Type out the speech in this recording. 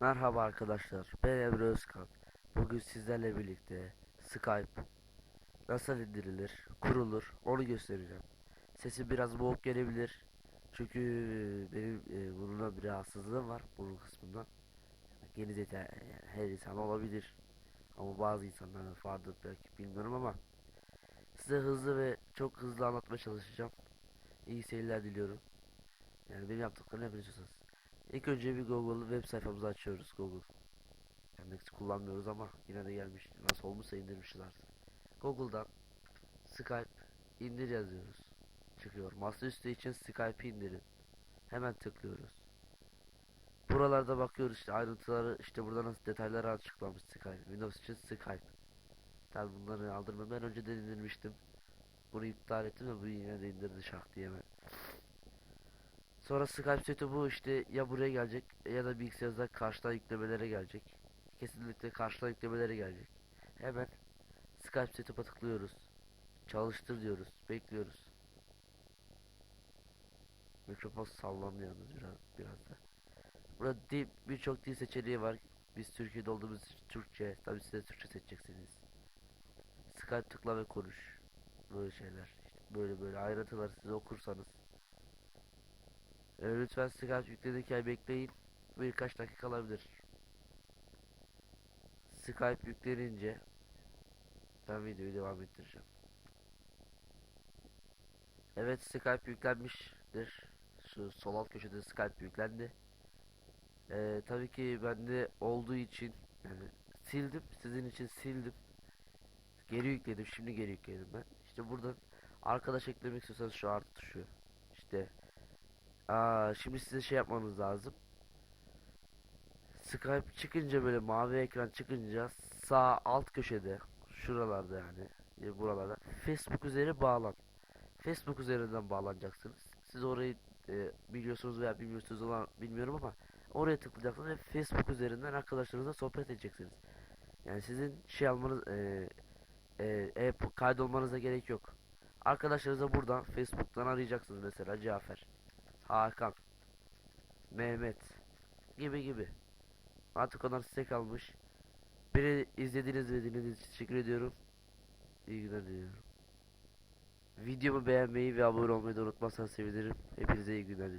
Merhaba arkadaşlar, ben Emre Özkan. Bugün sizlerle birlikte Skype nasıl indirilir, kurulur onu göstereceğim. Sesi biraz boğuk gelebilir. Çünkü benim e, burnumda bir rahatsızlığım var, burun kısmından. Yeni zeka yani her insan olabilir. Ama bazı insanlar vardır belki bilmiyorum ama size hızlı ve çok hızlı anlatmaya çalışacağım. İyi seyirler diliyorum. Yani benim yaptıklarımı yapıyorsunuz. İlk önce bir Google web sayfamızı açıyoruz Google. Yandex kullanmıyoruz ama yine de gelmiş. Nasıl olmuşsa indirmişiz artık. Google'dan Skype indir yazıyoruz. Çıkıyor. Masaüstü için Skype indirin. Hemen tıklıyoruz. Buralarda bakıyoruz işte ayrıntıları işte burada nasıl detayları açıklamış Skype. Windows için Skype. Tabi bunları aldırmam. Ben önceden indirmiştim. Bunu iptal ettim ve bu yine de indirdi şak diye hemen. Sonra Skype seti bu işte ya buraya gelecek ya da bilgisayarda karşıdan yüklemelere gelecek. Kesinlikle karşıdan yüklemelere gelecek. Hemen Skype setup'a tıklıyoruz. Çalıştır diyoruz. Bekliyoruz. Mikrofon sallandı yalnız biraz, biraz da. Burada birçok dil seçeneği var. Biz Türkiye'de olduğumuz Türkçe. Tabii siz de Türkçe seçeceksiniz. Skype tıkla ve konuş. Böyle şeyler. İşte böyle böyle ayrıntıları siz okursanız ee, lütfen Skype yüklenirken bekleyin. Birkaç dakika alabilir. Skype yüklenince ben videoyu devam ettireceğim. Evet Skype yüklenmiştir. Şu sol alt köşede Skype yüklendi. Ee, tabii ki bende olduğu için yani sildim. Sizin için sildim. Geri yükledim. Şimdi geri yükledim ben. İşte buradan arkadaş eklemek istiyorsanız şu artı tuşu. İşte Aa, şimdi size şey yapmanız lazım. Skype çıkınca böyle mavi ekran çıkınca sağ alt köşede şuralarda yani e, buralarda Facebook üzeri bağlan. Facebook üzerinden bağlanacaksınız. Siz orayı e, biliyorsunuz veya bilmiyorsunuz olan bilmiyorum ama oraya tıklayacaksınız ve Facebook üzerinden arkadaşlarınızla sohbet edeceksiniz. Yani sizin şey almanız e, e, e, kaydolmanıza gerek yok. Arkadaşlarınıza buradan Facebook'tan arayacaksınız mesela Cafer. Hakan, Mehmet gibi gibi. Artık onlar size kalmış. Beni izlediğiniz ve dinlediğiniz için teşekkür ediyorum. İyi günler diliyorum. Videomu beğenmeyi ve abone olmayı da unutmazsanız sevinirim. Hepinize iyi günler diliyorum.